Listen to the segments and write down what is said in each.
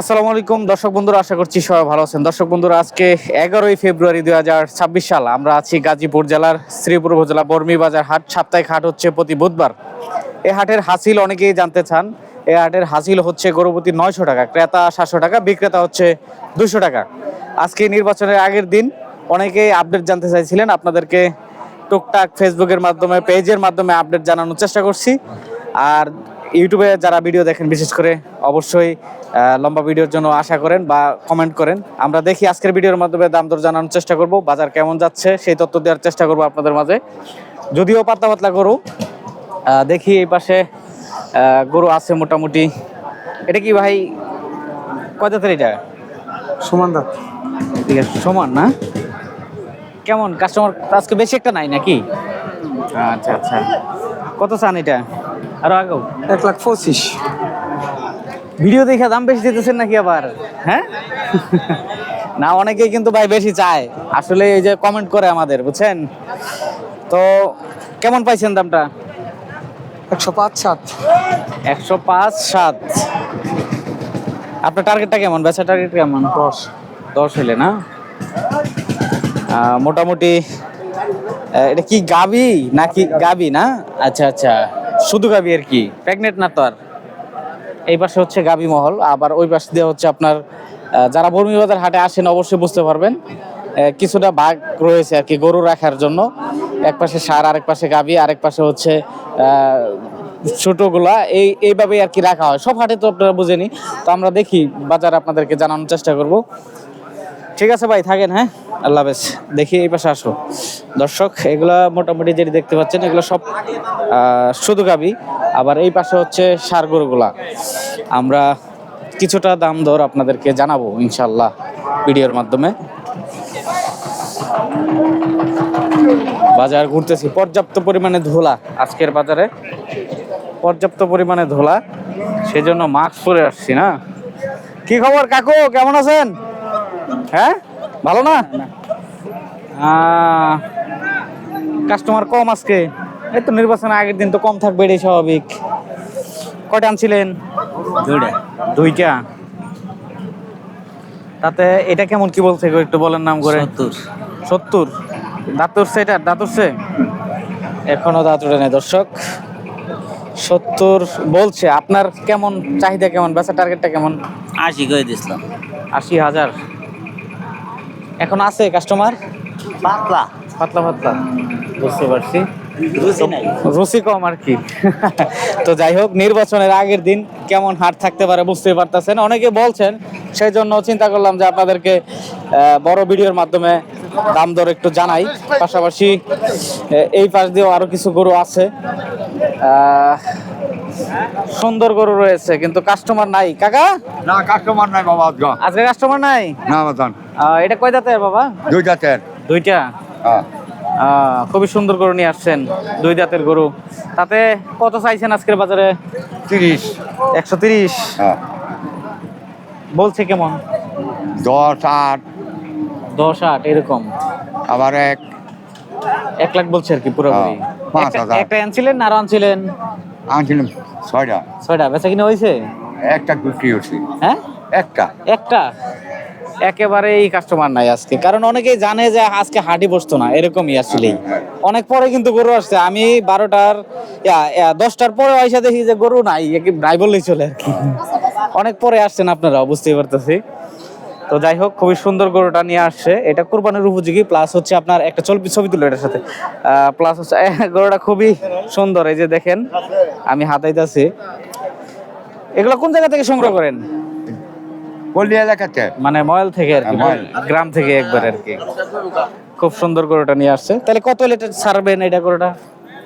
আসসালামু আলাইকুম, দর্শক বন্ধুরা, আশা করছি সবাই ভালো আছেন। দর্শক বন্ধুরা, আজকে এগারোই ফেব্রুয়ারি দুই ছাব্বিশ সাল, আমরা আছি গাজীপুর জেলার শ্রীপুর উপজেলা বর্মি বাজার হাট। সাপ্তাহিক হাট হচ্ছে প্রতি বুধবার। এ হাটের হাসিল অনেকেই জানতে চান। এ হাটের হাসিল হচ্ছে গরুপতি নয়শো টাকা, ক্রেতা সাতশো টাকা, বিক্রেতা হচ্ছে দুশো টাকা। আজকে নির্বাচনের আগের দিন অনেকেই আপডেট জানতে চাইছিলেন। আপনাদেরকে টুকটাক ফেসবুকের মাধ্যমে, পেজের মাধ্যমে আপডেট জানানোর চেষ্টা করছি। আর ইউটিউবে যারা ভিডিও দেখেন বিশেষ করে অবশ্যই লম্বা ভিডিওর জন্য আশা করেন বা কমেন্ট করেন। আমরা দেখি আজকের ভিডিওর মাধ্যমে দাম দর জানানোর চেষ্টা করব বাজার কেমন যাচ্ছে সেই তথ্য দেওয়ার চেষ্টা করব আপনাদের মাঝে। যদিও পাতলা পাতলা গরু দেখি এই পাশে গরু আছে মোটামুটি। এটা কি ভাই কত জাতের এটা? সমান দাঁত ঠিক আছে সমান না? কেমন? কাস্টমার আজকে বেশি একটা নাই নাকি? আচ্ছা আচ্ছা। কত চান এটা? আরও আগেও। এক লাখ পঁচিশ। ভিডিও দেখে দাম বেশি দিতেছেন নাকি আবার? হ্যাঁ? না অনেকেই কিন্তু ভাই বেশি চায়। আসলে এই যে কমেন্ট করে আমাদের বুঝছেন? তো কেমন পাইছেন দামটা? একশো পাঁচ সাত। একশো পাঁচ সাত। আপনার টার্গেটটা কেমন? বেচা টার্গেট কেমন? দশ। দশ হইলে না? মোটামুটি এটা কি গাবি নাকি গাবি না? আচ্ছা আচ্ছা। শুধু গাবি আর কি। প্রেগনেন্ট না তো আর। এই পাশে হচ্ছে গাবি মহল, আবার ওই পাশে দিয়ে হচ্ছে আপনার যারা বর্মীবাজার হাটে আসেন অবশ্যই বুঝতে পারবেন কিছুটা ভাগ রয়েছে আর কি গরু রাখার জন্য। এক পাশে সার, আরেক পাশে গাবি, আরেক পাশে হচ্ছে ছোটগুলা। এই, এইভাবেই আর কি রাখা হয়। সব হাটে তো আপনারা বুঝেনি। তো আমরা দেখি, বাজার আপনাদেরকে জানানোর চেষ্টা করব। ঠিক আছে ভাই, থাকেন হ্যাঁ? আল্লাহ হাফেজ। দেখি এই পাশে আসো। দর্শক, এগুলা মোটামুটি যেটি দেখতে পাচ্ছেন, এগুলো সব শুধু গাবি। আবার এই পাশে হচ্ছে সার গরুগুলা। আমরা কিছুটা দাম দর আপনাদেরকে জানাব ইনশাল্লাহ ভিডিওর মাধ্যমে। বাজার ঘুরতেছি। পর্যাপ্ত পরিমাণে ধোলা আজকের বাজারে। পর্যাপ্ত পরিমাণে ধোলা। সেজন্য মাস্ক পরে আসছি, না? কি খবর, কাকু? কেমন আছেন? হ্যাঁ? ভালো না? কাস্টমার কম আজকে। এই তো নির্বাচনের আগের দিন তো কম থাকবে এটাই স্বাভাবিক। কয়টা আনছিলেন? দুইটা। দুইটা? তাতে এটা কেমন কি বলছে গো একটু বলেন নাম করে। সত্তর। সত্তর? দাঁতুরছে এটা? দাঁতুরছে? এখনও দাঁতুরে নেই দর্শক। সত্তর বলছে। আপনার কেমন চাহিদা কেমন? বেচা টার্গেটটা কেমন? আশি করে দিছিলাম। আশি হাজার। এখন আছে কাস্টমার পাতলা। পাতলা পাতলা। বুঝতে পারছি। রুচি কম আর কি। তো যাই হোক নির্বাচনের আগের দিন কেমন হাট থাকতে পারে বুঝতে পারতেছেন। অনেকে বলছেন সেই জন্য চিন্তা করলাম যে আপনাদেরকে বড় ভিডিওর মাধ্যমে দাম দর একটু জানাই। পাশাপাশি এই পাশ দিয়েও আরও কিছু গরু আছে। আহ, সুন্দর গরু রয়েছে কিন্তু কাস্টমার নাই। কাকা? না কাস্টমার নাই বাবা আজকে। আজকে কাস্টমার নাই? না আহ, এটা কয় দাঁতের বাবা? দুই জাতের। দুইটা? হ্যাঁ। খুবই সুন্দর গরু নিয়ে আসছেন দুই জাতের গরু। তাতে কত চাইছেন আজকের বাজারে? তিরিশ। একশো তিরিশ? হ্যাঁ। বলছে কেমন? দশ আট। দশ আট এরকম। আবার এক। এক লাখ বলছে আর কি পুরোপুরি হ্যাঁ, একটা- আনছিলেন আরও আনছিলেন? আনছিলাম ছয়টা। ছয়টা বেচা কিনা হয়েছে? একটা বিক্রি হচ্ছে হ্যাঁ? একটা। একটা? একেবারেই কাস্টমার নাই আজকে। কারণ অনেকেই জানে যে আজকে হাটই বসতো না, এরকমই আসলেই। অনেক পরে কিন্তু গরু আসছে, আমি বারোটার দশটার পরে এসে দেখি যে গরু নাই নাই বললেই চলে আর কি। অনেক পরে আসছেন আপনারা, বুঝতেই পারতেছি। তো যাই হোক, খুবই সুন্দর গরুটা নিয়ে আসছে। এটা কোরবানির উপযোগী প্লাস হচ্ছে আপনার একটা ছবি ছবি তুলো এটার সাথে। প্লাস হচ্ছে গরুটা খুবই সুন্দর, এই যে দেখেন, আমি হাতাইতেছি। এগুলো কোন জায়গা থেকে সংগ্রহ করেন? পল্লী এলাকাতে? মানে ময়ল থেকে আর কি হ্যাঁ, গ্রাম থেকে একবার আর কি। খুব সুন্দর গরুটা নিয়ে আসছে। তাহলে কত লিটার ছাড়বেন এটা গরুটা?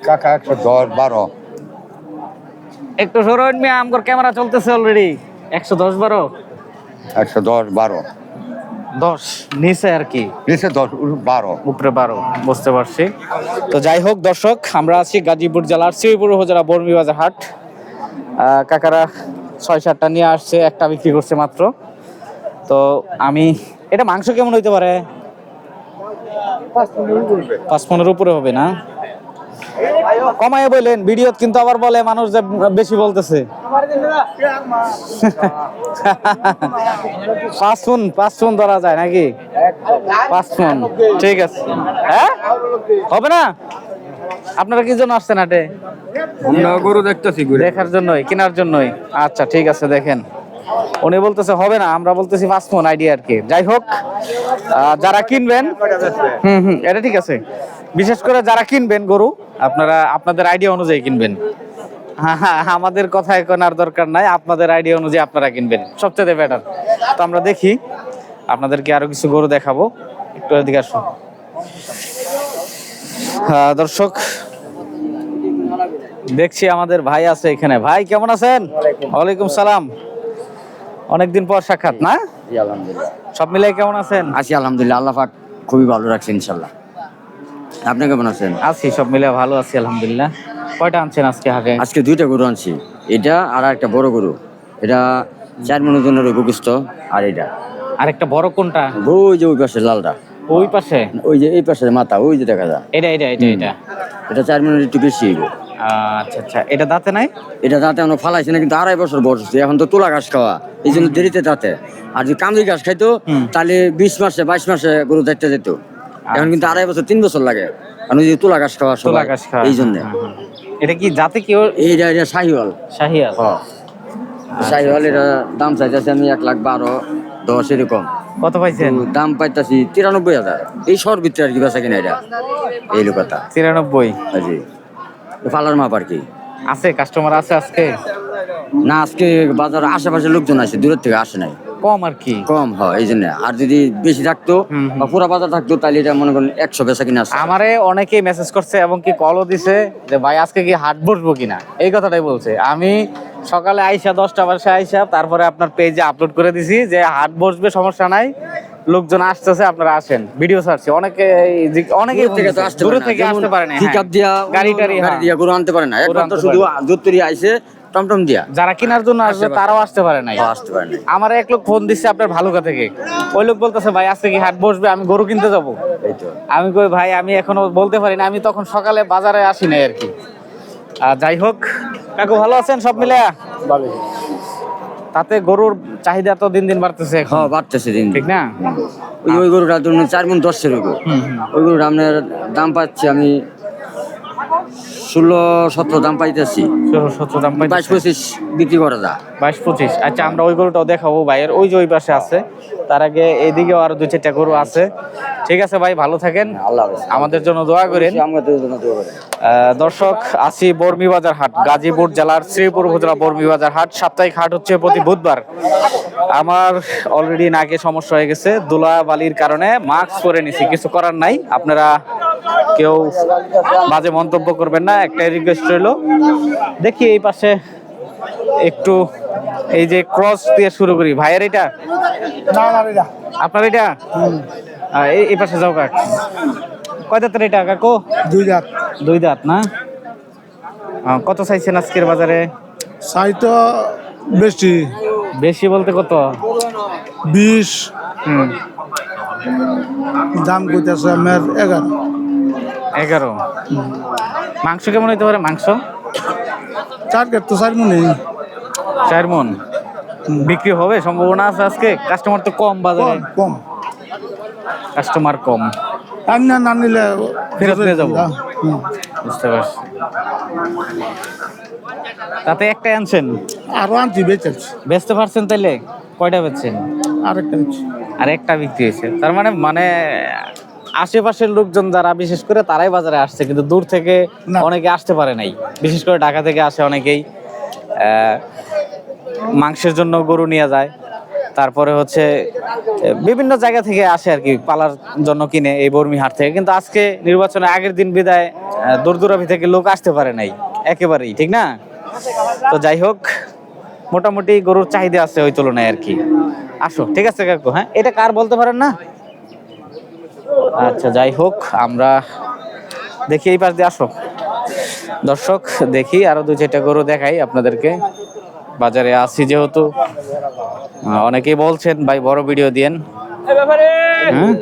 কাকা একশো দশ বারো। একটু সরোন মিয়া আমগর ক্যামেরা চলতেছে অলরেডি একশো দশ বারো? একশো দশ বারো। দশ নিচে আর কি। নিচে দশ বারো। উপরে বারো বুঝতে পারছি। তো যাই হোক দর্শক আমরা আছি গাজীপুর জেলার শ্রীপুর উপজেলা বর্মি বাজার হাট কাকারা ছয় সাতটা নিয়ে আসছে একটা বিক্রি করছে মাত্র। তো আমি এটা মাংস কেমন হইতে পারে? পাঁচ পনেরো উপরে হবে না? কমায় বললেন ভিডিও কিন্তু আবার বলে মানুষ যে বেশি বলতেছে। পাঁচ ফোন পাঁচ ফোন ধরা যায় নাকি? পাঁচ ফোন ঠিক আছে। হ্যাঁ? হবে না? আপনারা কি জন্য আসছেন হাটে? গরু দেখতেছি দেখার জন্যই কেনার জন্যই। আচ্ছা ঠিক আছে দেখেন। উনি বলতেছে হবে না। আমরা বলতেছি পাঁচ আইডিয়া আর কি। যাই হোক যারা কিনবেন হুম হুম এটা ঠিক আছে। বিশেষ করে যারা কিনবেন গরু আপনারা আপনাদের আইডিয়া অনুযায়ী কিনবেন। হ্যাঁ হ্যাঁ আমাদের কথা এখন আর দরকার নাই। আপনাদের আইডিয়া অনুযায়ী আপনারা কিনবেন। সবচেয়ে বেটার তো আমরা দেখি আপনাদেরকে আরও কিছু গরু দেখাবো। একটু এদিকে আসুন। দর্শক দেখছি আমাদের ভাই আছে এখানে। ভাই কেমন আছেন? ওয়ালাইকুম সালাম। অনেকদিন পর সাক্ষাৎ না? আলহামদুলিল্লাহ। সব মিলাই কেমন আছেন? আছি আলহামদুলিল্লাহ। আল্লাহ পাক খুবই ভালো রাখছে ইনশাল্লাহ আপনি কেমন আছেন? আছি সব মিলে ভালো আছি আলহামদুলিল্লাহ। কয়টা আনছেন আজকে হাটে? আজকে দুইটা গরু আনছি। এটা আর একটা বড় গরু। এটা চার মনের জন্য রঘুগ্রস্ত আর এটা। আর একটা বড় কোনটা? ওই যে ওই পাশে লালটা। ওই পাশে? ওই যে এই পাশে মাথা ওই যে দেখা যায়। এটা এটা এটা এটা। এটা চার মনের একটু বেশি আচ্ছা আচ্ছা। এটা দাঁতে নাই? এটা দাঁতে এখনও ফালাইছে না কিন্তু আড়াই বছর বয়স হচ্ছে। এখন তো তুলা ঘাস খাওয়া এই জন্য দেরিতে দাঁতে। আর যদি কামড়ি ঘাস খাইতো। তাহলে বিশ মাসে বাইশ মাসে গরু দেখতে যেত এখন কিন্তু আড়াই বছর তিন বছর লাগে। যে তুলা ঘাস খাওয়া তোলা ঘাস খাওয়া এই জন্য। হুম, হুম। এটা কি জাতে কি এইটা এটা শাহিওয়াল। শাহিয়াল শাহিওয়াল এটা দাম চাইতেছি আমি এক লাখ বারো দশ এরকম। কত পাইছেন? দাম পাইতাছি তিরানব্বই হাজার। এই শহর ভিতরে আর কি বেচা কিনা এটা। এই লোকতা তিরানব্বই। জি। পালার মাপ আর কি। আছে কাস্টমার আছে আজকে? না আজকে বাজার আশেপাশের লোকজন আছে দূরের থেকে আসে নাই। কম আর কি? কম হয় এই জন্য। আর যদি বেশি থাকতো। বা পুরা বাজার থাকতো তাহলে এটা মনে করেন একশো বেচা কিনা আছে। আমারে অনেকেই মেসেজ করছে এবং কি কলও দিছে যে ভাই আজকে কি হাট বসবো কিনা? এই কথাটাই বলছে। আমি সকালে আইসা দশটা বাজে আইসা তারপরে আপনার পেজে আপলোড করে দিছি যে হাট বসবে সমস্যা নাই। লোকজন আসতেছে আপনারা আসেন। ভিডিও ছাড়ছি। অনেকে অনেকেই দূর থেকে আসতে পারে না। pick up দিয়া গাড়ি টাড়ি গাড়ি হ্যাঁ। দিয়া গরু আনতে পারে না। আনতে শুধু দূরতরি আইসে টমটম দিয়া। যারা কেনার জন্য আসবে তারাও আসতে পারে নাই। আসতে পারে না আমার এক লোক ফোন দিচ্ছে আপনার ভালুকা থেকে। ওই লোক বলতেছে ভাই আজকে কি হাট বসবে? আমি গরু কিনতে যাব। আমি কই ভাই আমি এখনও বলতে পারি না। আমি তখন সকালে বাজারে আসি নাই আর কি। আর যাই হোক। কাকু ভালো আছেন সব মিলে? তাতে গরুর চাহিদা তো দিন দিন বাড়তেছে হ্যাঁ বাড়তেছে দিন। ঠিক না? ওই গরুটার জন্য চার মন দশের গরু ওই গরুটা আপনার দাম পাচ্ছি আমি ষোলো সতেরো দাম পাইতেছি। ষোলো সতেরো দাম বাইশ পঁচিশ বিক্রি করা যা বাইশ পঁচিশ। আচ্ছা আমরা ওই গরুটাও দেখাবো ভাইয়ের। ওই যে ওই পাশে আছে। তার আগে এইদিকেও আরও দুই চারটা গরু আছে। ঠিক আছে ভাই ভালো থাকেন। আল্লাহ আমাদের জন্য দোয়া করেন। জন্য দোয়া। দর্শক আছি বর্মি বাজার হাট গাজীপুর জেলার শ্রীপুর উপজেলা বর্মি বাজার হাট। সাপ্তাহিক হাট হচ্ছে প্রতি বুধবার। আমার অলরেডি নাকে সমস্যা হয়ে গেছে। দোলা বালির কারণে মাস্ক পরে নিছি কিছু করার নাই। আপনারা কেউ মাঝে মন্তব্য করবেন না একটাই রিকোয়েস্ট রইল। দেখি এই পাশে একটু এই যে ক্রস দিয়ে শুরু করি। ভাইয়ের এটা? আপনার এটা? এই- পাশে যাও কাক। কয় দাঁতের এটা কাকু? দুই দাঁত। দুই দাঁত না? কত চাইছেন আজকের বাজারে? চাই তো বেশি। বেশি বলতে কত? বিশ। হুম। দাম কইতেছে আমার এগারো। এগারো। মাংস কেমন হইতে পারে? মাংস? চার কেট তো চার মনে চার মন বিক্রি হবে সম্ভাবনা আছে আজকে? কাস্টমার তো কম বাজারে। কম কাস্টমার কম। না না নিলে ফেরত নিয়ে যাব। বুঝতে পারছি। তাতে একটাই আনছেন? আরও আনছি বেচেছি। বেচতে পারছেন তাইলে? কয়টা বেচছেন? আরেকটা আর একটা বিক্রি হয়েছে। তার মানে মানে আশেপাশের লোকজন যারা বিশেষ করে তারাই বাজারে আসছে কিন্তু দূর থেকে অনেকে আসতে পারে নাই। বিশেষ করে ঢাকা থেকে আসে অনেকেই। মাংসের জন্য গরু নিয়ে যায়। তারপরে হচ্ছে বিভিন্ন জায়গা থেকে আসে আর কি পালার জন্য কিনে এই বর্মি হাট থেকে। কিন্তু আজকে নির্বাচনের আগের দিন বিদায় আহ, দূরদূরাভি থেকে লোক আসতে পারে নাই একেবারেই ঠিক না? তো যাই হোক মোটামুটি গরুর চাহিদা আছে ওই তুলনায় আর কি। আসো ঠিক আছে কাকু হ্যাঁ? এটা কার বলতে পারেন না? আচ্ছা যাই হোক আমরা দেখি এই পাশ দিয়ে আসো। দর্শক দেখি আরও দু চারটা গরু দেখাই আপনাদেরকে। বাজারে আসি যেহেতু। অনেকেই বলছেন ভাই বড় ভিডিও দিয়েন। হ্যাঁ?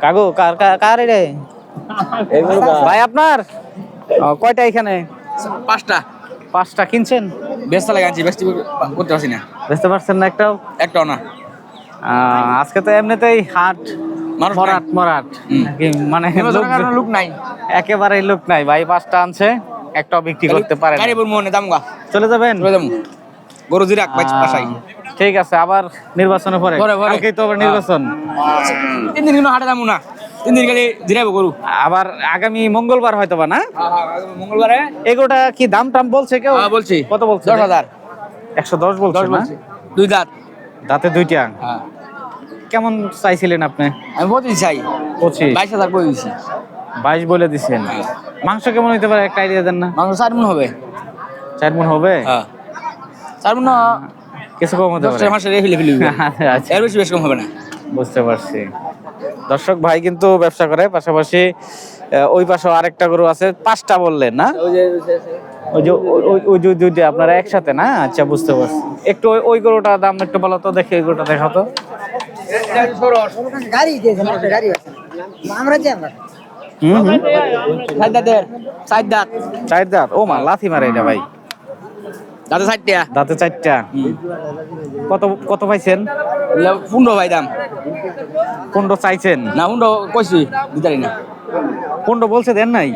কাগু কার কার- রে? ভাই আপনার? কয়টা এখানে? পাঁচটা। পাঁচটা কিনছেন? ব্যস্ত লাগে আনছি ব্যস্ত করতে পারছি না। বুঝতে পারছেন না একটাও? একটাও না। আজকে তো এমনিতেই হাট মরাট মরাট মানে লোক- লোক নাই। একেবারেই লোক নাই। ভাই পাঁচটা আনছে একটাও বিক্রি করতে পারে মনে দাম চলে যাবেন? চলে যাব। গরু জিরাক পাশাই ঠিক আছে আবার নির্বাচনের পরে। পরে, পরে। কালকেই তো আবার নির্বাচন। তিন দিন কিন্তু হাটে যাব না। তিন দিন গেলে জিরাবো গরু। আবার আগামী মঙ্গলবার হয়তো বা না? মঙ্গলবারে। এগোটা কি দাম টাম বলছে কেউ? বলছি। কত বলছে? দশ হাজার। একশো দশ বলছে। দুই দাঁত। দাঁতে দুইটা? হ্যাঁ। কেমন চাইছিলেন আপনি? আমি পঁচিশ চাই। পঁচিশ? বাইশ হাজার করে দিচ্ছি বাইশ বলে দিছেন। মাংস কেমন হইতে পারে? একটা আইডিয়া দেন না। মাংস চার মন হবে। চার মন হবে? হ্যাঁ। চার মন কিছু কম হতে পারে। মাসে রেখে ফেলে আচ্ছা এর বেশি বেশি কম হবে না। বুঝতে পারছি। দর্শক ভাই কিন্তু ব্যবসা করে পাশাপাশি ওই পাশে আরেকটা গরু আছে পাঁচটা বললেন না? ওই যে। ওই- ওই- ওই যে আপনারা একসাথে না? আচ্ছা বুঝতে পারছি। একটু ওই- গরুটার দাম একটু বলো তো দেখি ওই গরুটা দেখাও তো। গাড়ি দিয়েছেন গাড়ি আমরা যে আমরা। হুম হুম। চার দাঁত ও মা লাথি মারে এটা ভাই। দাঁতে চারটা। দাঁতে চারটা কত কত পাইছেন? পনেরো ভাই দাম। পনেরো চাইছেন? না পনেরো কইছি না। পনেরো বলছে দেন নাই?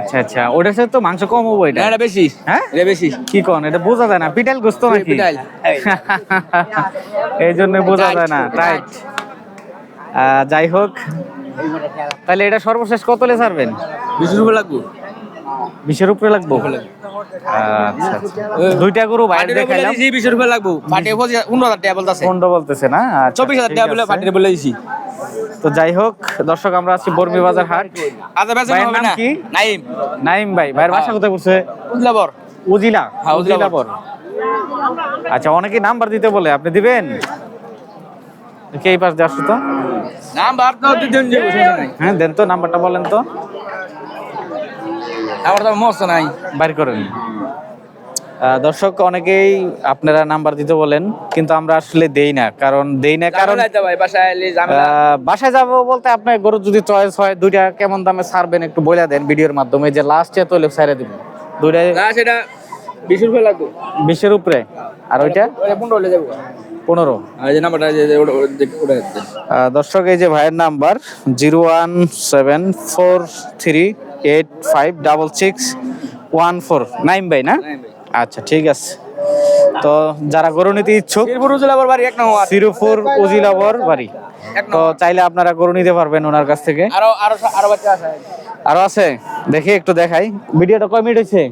আচ্ছা আচ্ছা ওটার সাথে তো মাংস কম হব এটা। এটা বেশি। হ্যাঁ? এটা বেশি। কি কন এটা বোঝা যায় না পিটাল গোস্ত নাকি? পিটাল। এই। জন্য বোঝা যায় না টাইট যাই হোক তাহলে এটা সর্বশেষ কত লে ছাড়বেন? বিশ রুপে লাগবো। বিশের উপরে লাগবো? আচ্ছা আচ্ছা। দুইটা গরু বাইরে দেখাইলাম। দিছি বিশ রুপে লাগবো। পাটি পনেরো হাজার টাকা বলতেছে। পনেরো বলতেছে না? আচ্ছা, চব্বিশ হাজার ঠিক টাকা বলে আছে। বলে দিছি। তো যাই হোক দর্শক আমরা আছি বর্মি বাজার হাট। আচ্ছা ভাইয়ের নাম কি? নাইম। নাইম ভাই ভাইয়ের বাসা কোথায় পড়ছে? উজলাবর। উজিলা হ্যাঁ, উজিলাবর। আচ্ছা অনেকে নাম্বার দিতে বলে আপনি দিবেন? কে এই পাশ দিয়ে আসছো তো? নাম্বার তো দিন হ্যাঁ দেন তো নাম্বারটা বলেন তো। আমার তো মস্ত নাই। বাইর করেন। দর্শক অনেকেই আপনারা নাম্বার দিতে বলেন কিন্তু আমরা আসলে দেই না কারণ দেই না কারণ বাসায় যাব বলতে আপনার গরু যদি চয়েস হয় দুইটা কেমন দামে ছাড়বেন একটু বলে দেন ভিডিওর মাধ্যমে যে লাস্টে তোলে ছেড়ে দিবেন দুইটাই না সেটা বিশ রুপে লাগবে। বিশের উপরে। আর ওইটা? পনেরো হলে যাব। পনেরো। আর এই যে নাম্বারটা যে যে ওটা- ওটা দেখতে। দর্শক এই যে ভাইয়ের number zero one seven four three eight five double six one four nine ভাই না। আচ্ছা ঠিক আছে। তো যারা গরু নিতে ইচ্ছুক শিরপুর উজলাবর বাড়ি এক নম্বর। সিরুপুর উজিলাবর বাড়ি। তো চাইলে আপনারা গরু নিতে পারবেন ওনার কাছ থেকে। আরও আরও আরও বাচ্চা আছে। আরও আছে? দেখি একটু দেখাই। ভিডিওটা কয় মিনিট হয়েছে?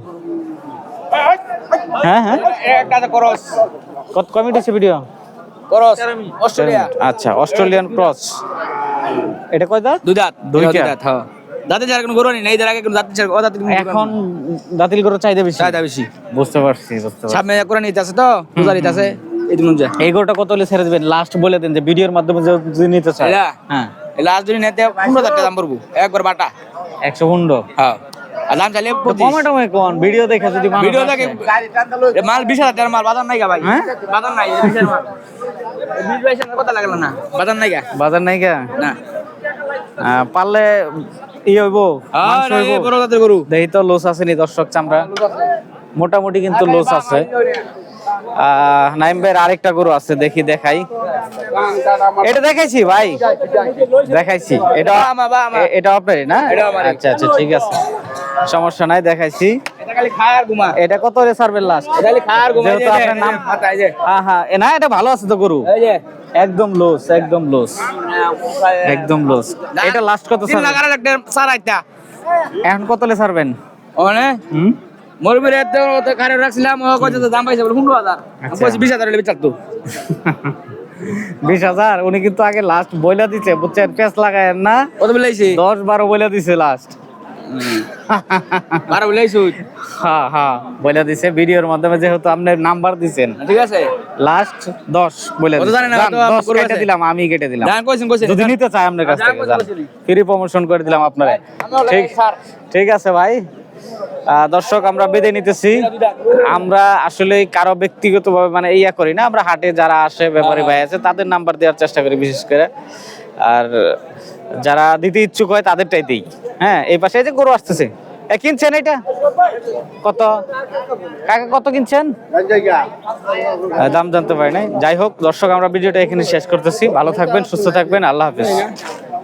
হ্যাঁ হ্যাঁ। একটা আছে করস। কত কয় মিনিট হয়েছে ভিডিও? করস অস্ট্রেলিয়া। আচ্ছা অস্ট্রেলিয়ান ক্রস। এটা কয় দাঁত? দুই দাঁত। দুই দাঁত। হ্যাঁ। দাঁতে ছাড়া কোনো গরু নেই এই আগে কোনো দাঁতে ছাড়া ও দাঁতে এখন দাঁতিল গরু চাহিদা বেশি। চাহিদা বেশি। বুঝতে পারছি বুঝতে পারছি। সামনে করে নিতে আছে তো পূজা নিতে আছে এই দিন এই গরুটা কত হলে ছেড়ে দেবেন? লাস্ট বলে দেন যে ভিডিওর মাধ্যমে যে যদি নিতে চায়। হ্যাঁ। লাস্ট দিন নিতে পনেরো হাজার টাকা দাম পড়ব একবার বাটা। একশো হুন্ডো হ্যাঁ। দাম চাইলে পঁচিশ। কমে টমে কোন ভিডিও দেখে যদি ভিডিও দেখে মাল বিশ হাজার মাল বাজার নাই গা ভাই। হ্যাঁ? বাজার নাই মাল বিশ বাইশ হাজার কথা লাগল না বাজার নাই গা। বাজার নাই গা? না। আহ, পারলে ই হইব মাংস আর এই হইব বড় জাতের গরু। দেখি তো লোস আছে দর্শক চামড়া। মোটামুটি কিন্তু লোস আছে। আহ, নাইম ভাইয়ের আরেকটা গরু আছে দেখি দেখাই। এটা দেখাইছি ভাই? দেখাইছি। এটা এটা আপনারই না? আচ্ছা আচ্ছা ঠিক আছে। সমস্যা নাই দেখাইছি। এটা কত রে সার্ভের লাস্ট যেহেতু আপনার নাম হ্যাঁ হ্যাঁ। এ না এটা ভালো আছে তো গরু? এই যে। একদম লোস একদম লোস একদম লোস এটা লাস্ট কত আইতা। এখন কত লে ছাড়বেন ওনে হুম? মরবির এত কারে রাখছিলাম ও কত দাম পাইছে বলে পনেরো হাজার। আমি আচ্ছা। কইছি বিশ হাজার বিশ উনি কিন্তু আগে লাস্ট বইলা দিছে বুঝছেন? লাগায় না। কত বলেছি দশ বারো বইলা দিছে লাস্ট বারো বলেছি হ্যাঁ হ্যাঁ বইলা দিছে ভিডিওর মাধ্যমে যেহেতু আপনি নাম্বার দিছেন। ঠিক আছে। লাস্ট দশ বলে দশ কেটে দিলাম আমি কেটে দিলাম। যদি নিতে চাই আপনার কাছ থেকে কইছেন, কইছেন। ফ্রি প্রমোশন করে দিলাম আপনারা। ঠিক ঠিক আছে ভাই। দর্শক আমরা বেঁধে নিতেছি। আমরা আসলে কারও ব্যক্তিগতভাবে মানে ইয়া করি না। আমরা হাটে যারা আসে ব্যাপারী ভাই আছে তাদের নাম্বার দেওয়ার চেষ্টা করি বিশেষ করে। আর যারা দিতে ইচ্ছুক হয় তাদেরটাই দিই। হ্যাঁ এই পাশে এই যে গরু আসতেছে। কিনছেন এটা কত? কাকা কত কিনছেন? দাম জানতে পারি নাই। যাই হোক, দর্শক, আমরা ভিডিওটা এখানে শেষ করতেছি। ভালো থাকবেন, সুস্থ থাকবেন। আল্লাহ হাফিজ।